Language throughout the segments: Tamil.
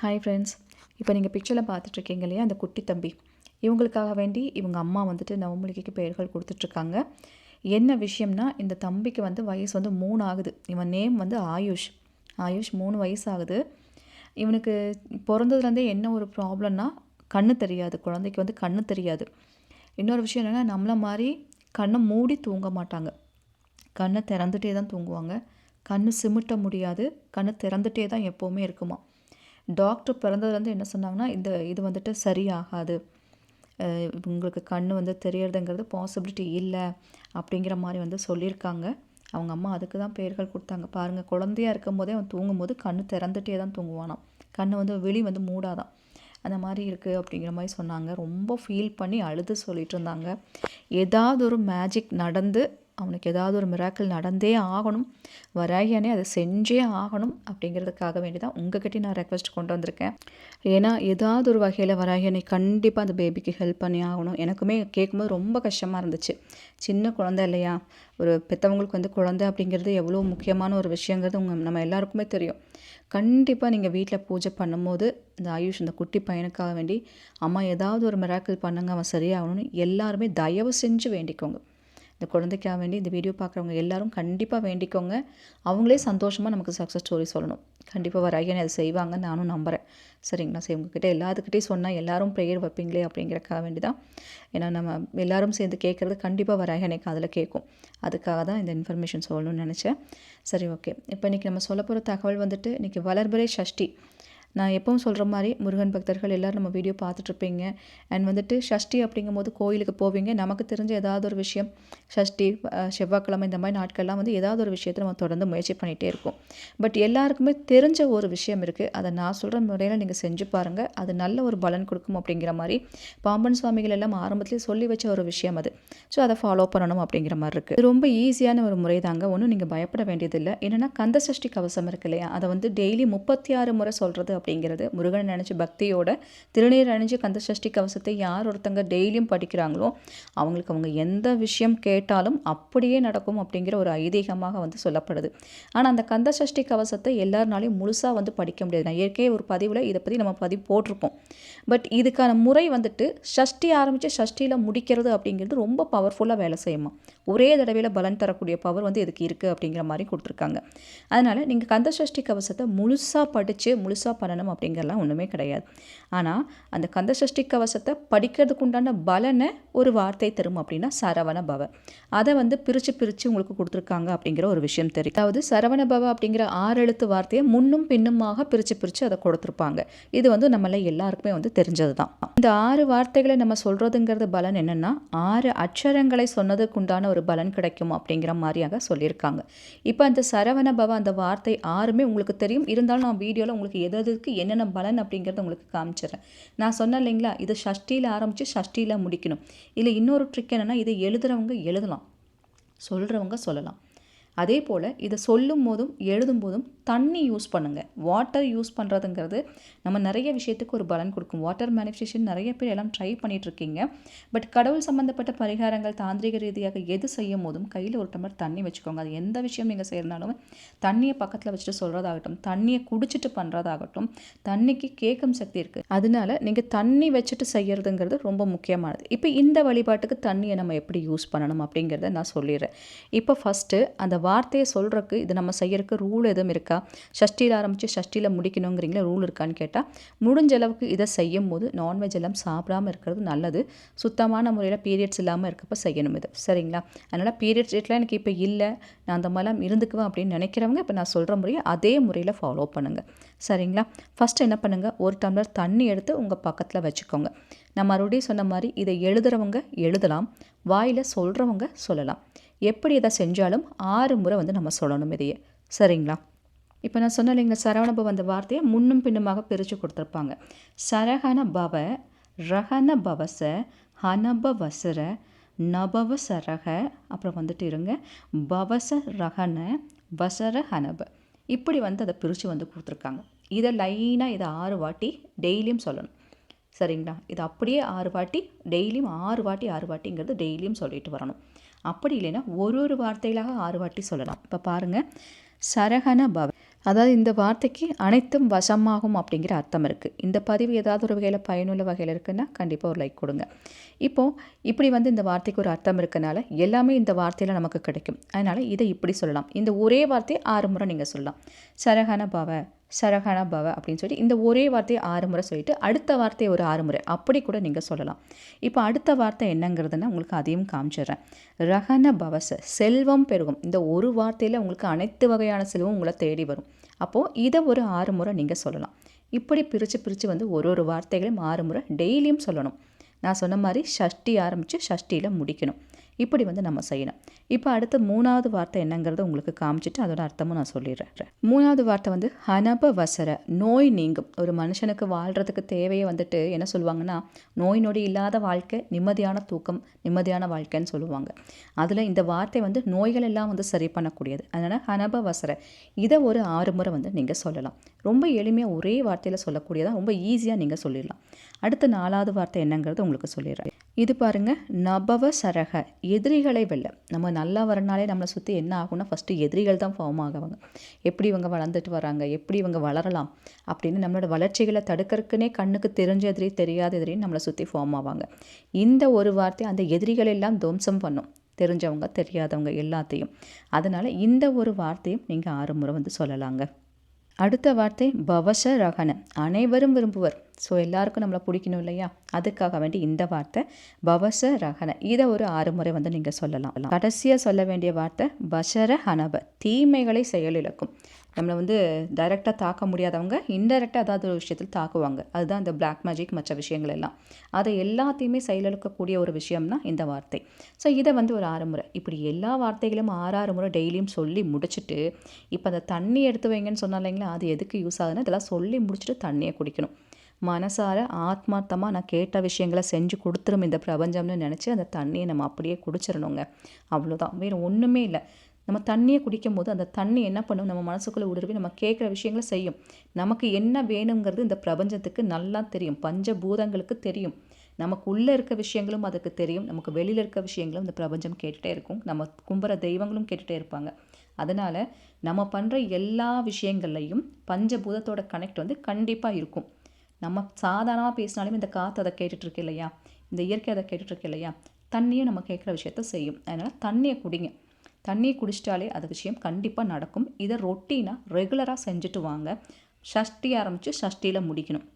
ஹாய் ஃப்ரெண்ட்ஸ் இப்போ நீங்கள் பிக்சரில் பார்த்துட்ருக்கீங்க இல்லையா? அந்த குட்டி தம்பி. இவங்களுக்காக வேண்டி இவங்க அம்மா வந்துட்டு நவமூலிகைக்கு பெயர்கள் கொடுத்துட்ருக்காங்க. என்ன விஷயம்னா இந்த தம்பிக்கு வந்து வயசு வந்து மூணு ஆகுது. இவன் நேம் வந்து ஆயுஷ். ஆயுஷ் மூணு வயசு ஆகுது இவனுக்கு பிறந்ததுலேருந்தே என்ன ஒரு ப்ராப்ளம்னா கண்ணு தெரியாது. குழந்தைக்கு வந்து கண்ணு தெரியாது. இன்னொரு விஷயம் என்னென்னா நம்மளை மாதிரி கண்ணை மூடி தூங்க மாட்டாங்க. கண்ணை திறந்துட்டே தான் தூங்குவாங்க. கண்ணு சிமிட்ட முடியாது. கண்ணு திறந்துட்டே தான் எப்போவுமே இருக்குமா? டாக்டர் பிறந்ததுலேருந்து என்ன சொன்னாங்கன்னா இந்த இது வந்துட்டு சரியாகாது. உங்களுக்கு கண் வந்து தெரியறதுங்கிறது பாசிபிலிட்டி இல்லை அப்படிங்கிற மாதிரி வந்து சொல்லியிருக்காங்க. அவங்க அம்மா அதுக்கு தான் பெயர்கள் கொடுத்தாங்க. பாருங்கள் குழந்தையா இருக்கும் போதே அவன் தூங்கும்போது கண் திறந்துட்டே தான் தூங்குவானாம். கண்ணை வந்து வெளி வந்து மூடாதான் அந்த மாதிரி இருக்குது அப்படிங்கிற மாதிரி சொன்னாங்க. ரொம்ப ஃபீல் பண்ணி அழுது சொல்லிட்டு இருந்தாங்க. ஏதாவது ஒரு மேஜிக் நடந்து அவனுக்கு ஏதாவது ஒரு மிராக்கிள் நடந்தே ஆகணும். வராகியானே அதை செஞ்சே ஆகணும் அப்படிங்கிறதுக்காக வேண்டி தான் உங்ககிட்ட நான் ரெக்வஸ்ட் கொண்டு வந்திருக்கேன். ஏன்னா ஏதாவது ஒரு வகையில் வராகியானே கண்டிப்பாக அந்த பேபிக்கு ஹெல்ப் பண்ணி ஆகணும். எனக்குமே கேட்கும்போது ரொம்ப கஷ்டமாக இருந்துச்சு. சின்ன குழந்தை இல்லையா? ஒரு பெற்றவங்களுக்கு வந்து குழந்தை அப்படிங்கிறது எவ்வளோ முக்கியமான ஒரு விஷயங்கிறது உங்கள் நம்ம எல்லாருக்குமே தெரியும். கண்டிப்பாக நீங்கள் வீட்டில் பூஜை பண்ணும்போது இந்த ஆயுஷ் இந்த குட்டி பையனுக்காக வேண்டி அம்மா ஏதாவது ஒரு மிராக்கிள் பண்ணுங்க அவன் சரியாகணும்னு எல்லாருமே தயவு செஞ்சு வேண்டிக்கோங்க. இந்த குழந்தைக்காக வேண்டி இந்த வீடியோ பார்க்குறவங்க எல்லாரும் கண்டிப்பாக வேண்டிக்கோங்க. அவங்களே சந்தோஷமாக நமக்கு சக்ஸஸ் ஸ்டோரி சொல்லணும். கண்டிப்பாக வராகினே அதை செய்வாங்கன்னு நானும் நம்புகிறேன் சரிங்களா? சரி உங்ககிட்ட எல்லாத்துக்கிட்டையும் சொன்னால் எல்லாரும் ப்ரேயர் வைப்பீங்களே அப்படிங்கிறக்காக வேண்டி தான் ஏன்னா நம்ம எல்லாரும் சேர்ந்து கேட்குறது கண்டிப்பாக வராகினே காதில் கேட்கும். அதுக்காக தான் இந்த இன்ஃபர்மேஷன் சொல்லணும்னு நினச்சேன். சரி ஓகே இப்போ இன்றைக்கி நம்ம சொல்ல போகிற தகவல் வந்துட்டு இன்றைக்கி வளர்பிறை சஷ்டி நான் எப்பவும் சொல்கிற மாதிரி முருகன் பக்தர்கள் எல்லோரும் நம்ம வீடியோ பார்த்துட்ருப்பீங்க அண்ட் வந்துட்டு ஷஷ்டி அப்படிங்கும்போது கோயிலுக்கு போவீங்க. நமக்கு தெரிஞ்ச ஏதாவது ஒரு விஷயம் ஷஷ்டி செவ்வாய்க்கிழமை இந்த மாதிரி நாட்கள்லாம் வந்து ஏதாவது ஒரு விஷயத்தை நம்ம தொடர்ந்து முயற்சி பண்ணிகிட்டே இருக்கோம். பட் எல்லாருக்குமே தெரிஞ்ச ஒரு விஷயம் இருக்குது அதை நான் சொல்கிற முறையில் நீங்கள் செஞ்சு பாருங்கள் அது நல்ல ஒரு பலன் கொடுக்கும் அப்படிங்கிற மாதிரி பாம்பன் சுவாமிகள் எல்லாம் ஆரம்பத்துலேயே சொல்லி வச்ச ஒரு விஷயம் அது. ஸோ அதை ஃபாலோ பண்ணணும் அப்படிங்கிற மாதிரி இருக்குது ரொம்ப ஈஸியான ஒரு முறை தாங்க. ஒன்றும் நீங்கள் பயப்பட வேண்டியதில்லை. என்னென்னா கந்த சஷ்டி கவசம் இருக்கு இல்லையா? அதை வந்து டெய்லி முப்பத்தி ஆறு முறை சொல்கிறது அப்படிங்கிறது முருகனை நினச்சி பக்தியோட திருநீர் அணிஞ்சு கந்த சஷ்டி கவசத்தை யார் ஒருத்தங்க டெய்லியும் படிக்கிறாங்களோ அவங்களுக்கு அவங்க எந்த விஷயம் கேட்டாலும் அப்படியே நடக்கும் அப்படிங்கிற ஒரு ஐதீகமாக வந்து சொல்லப்படுது. ஆனால் அந்த கந்த சஷ்டி கவசத்தை எல்லாருனாலையும் முழுசாக வந்து படிக்க முடியாது. நான் ஏற்கனவே ஒரு பதிவில் இதை பற்றி நம்ம பதிவு போட்டிருக்கோம். பட் இதுக்கான முறை வந்துட்டு ஷஷ்டி ஆரம்பித்து ஷஷ்டியில் முடிக்கிறது அப்படிங்கிறது ரொம்ப பவர்ஃபுல்லாக வேலை செய்யுமா? ஒரே தடவையில் பலன் தரக்கூடிய பவர் வந்து இதுக்கு இருக்குது அப்படிங்கிற மாதிரி கொடுத்துருக்காங்க. அதனால் நீங்கள் கந்த சஷ்டி கவசத்தை முழுசாக படித்து முழுசாக பண்ணணும் அப்படிங்கிறலாம் ஒன்றுமே கிடையாது. ஆனால் அந்த கந்த சஷ்டி கவசத்தை படிக்கிறதுக்கு உண்டான பலனை ஒரு வார்த்தை தரும் அப்படின்னா சரவண பவ. அதை வந்து பிரித்து பிரித்து உங்களுக்கு கொடுத்துருக்காங்க அப்படிங்கிற ஒரு விஷயம் தெரியும். அதாவது சரவண பவ அப்படிங்கிற ஆறு எழுத்து வார்த்தையை முன்னும் பின்னுமாக பிரித்து பிரித்து அதை கொடுத்துருப்பாங்க. இது வந்து நம்மள எல்லாருக்குமே வந்து தெரிஞ்சது தான் இந்த ஆறு வார்த்தைகளை நம்ம சொல்கிறதுங்கிறது பலன் என்னென்னா ஆறு அட்சரங்களை சொன்னதுக்கு உண்டான ஒரு பலன் கிடைக்கும் அப்படிங்கிற மாதிரியாக சொல்லியிருக்காங்க. இப்போ அந்த சரவண பவ அந்த வார்த்தை ஆறுமே உங்களுக்கு தெரியும். இருந்தாலும் நான் வீடியோவில் உங்களுக்கு எது எதுக்கு என்னென்ன பலன் அப்படிங்கிறத உங்களுக்கு காமிச்சிடுறேன். நான் சொன்னேன் இல்லைங்களா? இது ஷஷ்டியில் ஆரம்பித்து ஷஷ்டியில் முடிக்கணும். இல்லை இன்னொரு ட்ரிக் என்னென்னா இதை எழுதுறவங்க எழுதலாம். சொல்கிறவங்க சொல்லலாம். அதே போல் இதை சொல்லும் போதும் எழுதும் போதும் தண்ணி யூஸ் பண்ணுங்கள் வாட்டர் யூஸ் பண்ணுறதுங்கிறது நம்ம நிறைய விஷயத்துக்கு ஒரு பலன் கொடுக்கும். வாட்டர் மேனிஃபெஸ்டேஷன் நிறைய பேர் எல்லாம் ட்ரை பண்ணிகிட்ருக்கீங்க இருக்கீங்க பட் கடவுள் சம்மந்தப்பட்ட பரிகாரங்கள் தாந்திரிக ரீதியாக எது செய்யும் போதும் கையில் ஒரு டம்ளர் தண்ணி வச்சுக்கோங்க. அது எந்த விஷயம் நீங்கள் செய்யறதுனாலும் தண்ணியை பக்கத்தில் வச்சுட்டு சொல்கிறதாகட்டும் தண்ணியை குடிச்சிட்டு பண்ணுறதாகட்டும் தண்ணிக்கு கேட்கும் சக்தி இருக்குது அதனால நீங்கள் தண்ணி வச்சுட்டு செய்கிறதுங்கிறது ரொம்ப முக்கியமானது. இப்போ இந்த வழிபாட்டுக்கு தண்ணியை நம்ம எப்படி யூஸ் பண்ணணும் அப்படிங்கிறத நான் சொல்லிடுறேன். இப்போ ஃபஸ்ட்டு அந்த வார்த்தையை சொல்கிறக்கு இது நம்ம செய்யறதுக்கு ரூல் எதுவும் இருக்கா? ஷஷ்டியில் ஆரம்பித்து ஷஷ்டியில் முடிக்கணுங்கிறீங்களா ரூல் இருக்கான்னு கேட்டால் முடிஞ்ச அளவுக்கு இதை செய்யும் போது நான்வெஜ் எல்லாம் சாப்பிடாம இருக்கிறது நல்லது. சுத்தமான முறையில் பீரியட்ஸ் இல்லாமல் இருக்கப்ப செய்யணும் இது. சரிங்களா? அதனால் பீரியட்ஸ் டேட்லாம் எனக்கு இப்போ இல்லை. நான் அந்த மாதிரிலாம் இருந்துக்குவேன் அப்படின்னு நினைக்கிறவங்க இப்போ நான் சொல்கிற முறையை அதே முறையில் ஃபாலோ பண்ணுங்கள் சரிங்களா? ஃபஸ்ட்டு என்ன பண்ணுங்கள் ஒரு டம்ளர் தண்ணி எடுத்து உங்கள் பக்கத்தில் வச்சுக்கோங்க. நான் மறுபடியும் சொன்ன மாதிரி இதை எழுதுறவங்க எழுதலாம். வாயில் சொல்கிறவங்க சொல்லலாம். எப்படி இதை செஞ்சாலும் ஆறு முறை வந்து நம்ம சொல்லணும் இதையே. சரிங்களா? இப்போ நான் சொன்னேன் இல்லைங்க சரவணபவ அந்த வார்த்தையை முன்னும் பின்னுமாக பிரித்து கொடுத்துருப்பாங்க. சரஹன பவ ரஹன பவச ஹனப வசர நபவ சரக அப்புறம் வந்துட்டு இருங்க பவச ரஹன வசர ஹனப இப்படி வந்து அதை பிரித்து வந்து கொடுத்துருக்காங்க. இதை லைனாக இதை ஆறு வாட்டி டெய்லியும் சொல்லணும். சரிங்களா? இது அப்படியே ஆறு வாட்டி டெய்லியும் ஆறு வாட்டி ஆறு வாட்டிங்கிறது டெய்லியும் சொல்லிட்டு வரணும். அப்படி இல்லைன்னா ஒரு ஒரு வார்த்தைகளாக ஆறு வாட்டி சொல்லலாம். இப்போ பாருங்கள் சரகன பவ. அதாவது இந்த வார்த்தைக்கு அனைத்தும் வசமாகும் அப்படிங்கிற அர்த்தம் இருக்குது இந்த பதிவு ஏதாவது ஒரு வகையில் பயனுள்ள வகையில் இருக்குன்னா கண்டிப்பாக ஒரு லைக் கொடுங்க. இப்போது இப்படி வந்து இந்த வார்த்தைக்கு ஒரு அர்த்தம் இருக்கனால எல்லாமே இந்த வார்த்தையில் நமக்கு கிடைக்கும். அதனால் இதை இப்படி சொல்லலாம். இந்த ஒரே வார்த்தையை ஆறு முறை நீங்கள் சொல்லலாம். சரகன பவ. சரகண பவ அப்படின்னு சொல்லி இந்த ஒரே வார்த்தையை ஆறு முறை சொல்லிட்டு அடுத்த வார்த்தையை ஒரு ஆறு முறை. அப்படி கூட நீங்கள் சொல்லலாம். இப்போ அடுத்த வார்த்தை என்னங்கிறதுனா உங்களுக்கு அதையும் காமிச்சிடுறேன். ரகன பவச செல்வம் பெருகும். இந்த ஒரு வார்த்தையில் உங்களுக்கு அனைத்து வகையான செல்வம் உங்களை தேடி வரும். அப்போது இதை ஒரு ஆறு முறை நீங்கள் சொல்லலாம். இப்படி பிரித்து பிரித்து வந்து ஒரு ஒரு வார்த்தைகளையும் ஆறு முறை டெய்லியும் சொல்லணும். நான் சொன்ன மாதிரி ஷஷ்டி ஆரம்பித்து ஷஷ்டியில் முடிக்கணும். இப்படி வந்து நம்ம செய்யணும். இப்போ அடுத்த மூணாவது வார்த்தை என்னங்கிறத உங்களுக்கு காமிச்சிட்டு அதோட அர்த்தமும் நான் சொல்லிடுறேன். மூணாவது வார்த்தை வந்து ஹனப வசர நோய் நீங்கும். ஒரு மனுஷனுக்கு வாழ்கிறதுக்கு தேவையை வந்துட்டு என்ன சொல்லுவாங்கன்னா நோய் நொடி இல்லாத வாழ்க்கை நிம்மதியான தூக்கம் நிம்மதியான வாழ்க்கைன்னு சொல்லுவாங்க. அதில் இந்த வார்த்தை வந்து நோய்கள் எல்லாம் வந்து சரி பண்ணக்கூடியது. அதனால் ஹனப வசர இதை ஒரு ஆறு முறை வந்து நீங்கள் சொல்லலாம். ரொம்ப எளிமையாக ஒரே வார்த்தையில் சொல்லக்கூடியதாக ரொம்ப ஈஸியாக நீங்கள் சொல்லிடலாம். அடுத்த நாலாவது வார்த்தை என்னங்கிறது உங்களுக்கு சொல்லிடுறேன். இது பாருங்கள் நபவ சரக எதிரிகளை வெல்ல. நம்ம நல்லா வரனாலே நம்மளை சுற்றி என்ன ஆகும்னா ஃபஸ்ட்டு எதிரிகள் தான் ஃபார்ம் ஆகுவாங்க. எப்படி இவங்க வளர்ந்துட்டு வராங்க? எப்படி இவங்க வளரலாம்? அப்படின்னு நம்மளோட வளர்ச்சிகளை தடுக்கிறதுக்குனே கண்ணுக்கு தெரிஞ்ச எதிரி தெரியாத எதிரின்னு நம்மளை சுற்றி ஃபார்ம் ஆவாங்க. இந்த ஒரு வார்த்தை அந்த எதிரிகள் எல்லாம் துவம்சம் பண்ணும். தெரிஞ்சவங்க தெரியாதவங்க எல்லாத்தையும். அதனால் இந்த ஒரு வார்த்தையும் நீங்கள் ஆறு முறை வந்து சொல்லலாங்க. அடுத்த வார்த்தை பவச ரகன அனைவரும் விரும்புவர். ஸோ எல்லாருக்கும் நம்மளை பிடிக்கணும் இல்லையா? அதுக்காக வேண்டி இந்த வார்த்தை பவச ரகன இதை ஒரு ஆறு முறை வந்து நீங்கள் சொல்லலாம். கடைசியாக சொல்ல வேண்டிய வார்த்தை பஷர ஹனப தீமைகளை செயலிழக்கும். நம்மளை வந்து டைரெக்டாக தாக்க முடியாதவங்க இன்டெரக்டாக ஏதாவது ஒரு விஷயத்தில் தாக்குவாங்க. அதுதான் இந்த பிளாக் மேஜிக் மற்ற விஷயங்கள் எல்லாம். அதை எல்லாத்தையுமே செயலிழக்கக்கூடிய ஒரு விஷயம்னா இந்த வார்த்தை. ஸோ இதை வந்து ஒரு ஆறு முறை. இப்படி எல்லா வார்த்தைகளும் ஆறாறு முறை டெய்லியும் சொல்லி முடிச்சுட்டு இப்போ அந்த தண்ணி எடுத்து வைங்கன்னு சொன்னா அது எதுக்கு யூஸ் ஆகுதுன்னா இதெல்லாம் சொல்லி முடிச்சுட்டு தண்ணியை குடிக்கணும். மனசார ஆத்மார்த்தமாக நான் கேட்ட விஷயங்களை செஞ்சு கொடுத்துரும் இந்த பிரபஞ்சம்னு நினச்சி அந்த தண்ணியை நம்ம அப்படியே குடிச்சிடணுங்க அவ்வளோதான் வேறு ஒன்றுமே இல்லை. நம்ம தண்ணியை குடிக்கும் போது அந்த தண்ணி என்ன பண்ணும்? நம்ம மனசுக்குள்ளே ஊடுருவி நம்ம கேட்குற விஷயங்களை செய்யும். நமக்கு என்ன வேணுங்கிறது இந்த பிரபஞ்சத்துக்கு நல்லா தெரியும். பஞ்சபூதங்களுக்கு தெரியும். நமக்கு உள்ளே இருக்க விஷயங்களும் அதுக்கு தெரியும். நமக்கு வெளியில் இருக்க விஷயங்களும் இந்த பிரபஞ்சம் கேட்டுகிட்டே இருக்கும். நம்ம கும்புற தெய்வங்களும் கேட்டுகிட்டே இருப்பாங்க. அதனால் நம்ம பண்ணுற எல்லா விஷயங்கள்லையும் பஞ்சபூதத்தோட கனெக்ட் வந்து கண்டிப்பாக இருக்கும். நம்ம சாதாரணமாக பேசினாலும் இந்த காற்று அதை கேட்டுட்ருக்கு இல்லையா? இந்த இயற்கை அதை கேட்டுட்ருக்கு இல்லையா? தண்ணியும் நம்ம கேட்குற விஷயத்த செய்யும். அதனால் தண்ணியை குடிங்க. தண்ணியை குடிச்சிட்டாலே அது விஷயம் கண்டிப்பாக நடக்கும். இதை ரொட்டீனாக ரெகுலராக செஞ்சுட்டு வாங்க. ஷஷ்டி ஆரம்பித்து ஷஷ்டியில் முடிக்கணும்.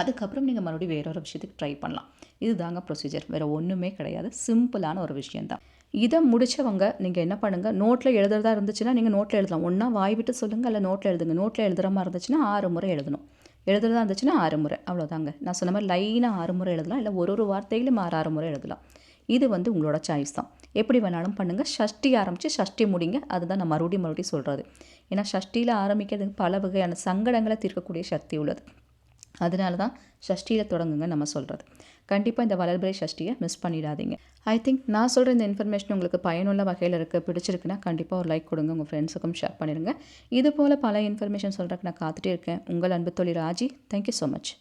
அதுக்கப்புறம் நீங்கள் மறுபடியும் வேற ஒரு விஷயத்துக்கு ட்ரை பண்ணலாம். இது தாங்க ப்ரொசீஜர் வேறு ஒன்றுமே கிடையாது. சிம்பிளான ஒரு விஷயந்தான் இதை முடித்தவங்க நீங்கள் என்ன பண்ணுங்கள் நோட்டில் எழுதுறதா இருந்துச்சுன்னா நீங்கள் நோட்டில் எழுதலாம். ஒன்றா வாய் விட்டு சொல்லுங்கள் இல்லை நோட்டில் எழுதுங்க. நோட்டில் எழுதுகிற மாதிரி இருந்துச்சுன்னா ஆறு முறை எழுதணும். எழுதுறதா இருந்துச்சுன்னா ஆறு முறை. அவ்வளோதாங்க நான் சொன்ன மாதிரி லைனாக ஆறு முறை எழுதலாம். இல்லை ஒரு ஒரு வார்த்தையிலும் ஆறு ஆறு முறை எழுதலாம். இது வந்து உங்களோட சாய்ஸ் தான். எப்படி வேணாலும் பண்ணுங்கள் ஷஷ்டி ஆரம்பித்து ஷஷ்டி முடிங்க. அதுதான் நான் மறுபடியும் மறுபடியும் சொல்கிறது ஏன்னா ஷஷ்டியில் ஆரம்பிக்கிறதுக்கு பல வகையான சங்கடங்களை தீர்க்கக்கூடிய சக்தி உள்ளது. அதனால தான் ஷஷ்டியில் தொடங்குங்க நம்ம சொல்கிறது கண்டிப்பாக இந்த வளர்பிறை ஷஷ்டியை மிஸ் பண்ணிடாதீங்க. ஐ திங்க் நான் சொல்கிற இந்த இன்ஃபர்மேஷன் உங்களுக்கு பயனுள்ள வகையில் இருக்குது பிடிச்சிருக்குன்னா கண்டிப்பாக ஒரு லைக் கொடுங்க உங்கள் ஃப்ரெண்ட்ஸுக்கும் ஷேர் பண்ணிடுங்க. இது போல் பல இன்ஃபர்மேஷன் சொல்கிறதுக்கு நான் காத்துட்டே இருக்கேன். உங்கள் அன்பு தொழில் ராஜி தேங்க்யூ ஸோ மச்